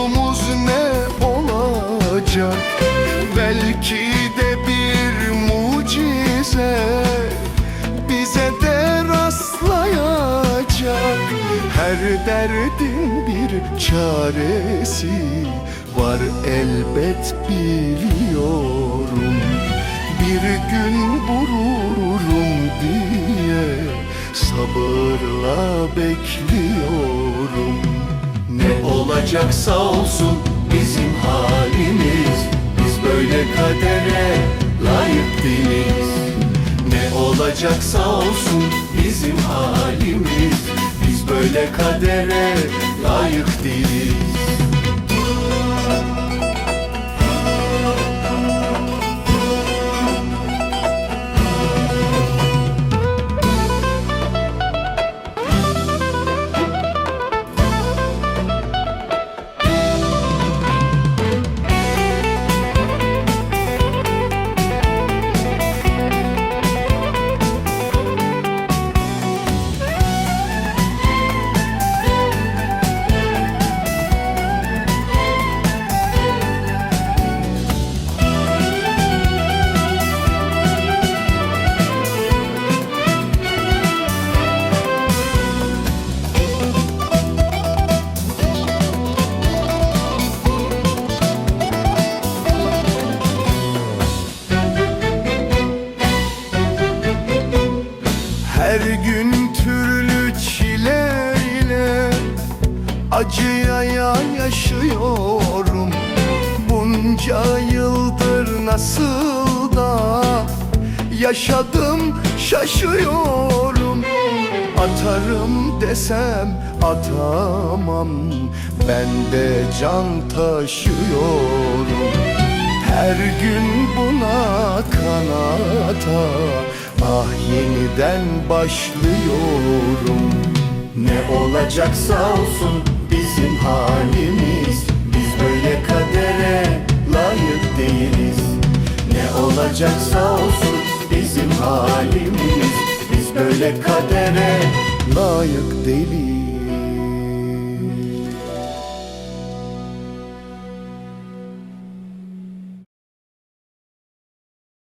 sonumuz ne olacak? Belki de bir mucize bize de rastlayacak. Her derdin bir çaresi var elbet biliyorum. Bir gün vururum diye sabırla bekliyorum olacaksa olsun bizim halimiz. Biz böyle kadere layık değiliz. Ne olacaksa olsun bizim halimiz. Biz böyle kadere layık değiliz acıya yaşıyorum. Bunca yıldır nasıl da yaşadım şaşıyorum. Atarım desem atamam Ben de can taşıyorum. Her gün buna kanata Ah yeniden başlıyorum. Ne olacaksa olsun bizim halimiz. Biz böyle kadere layık değiliz. Ne olacaksa olsun bizim halimiz. Biz böyle kadere layık değiliz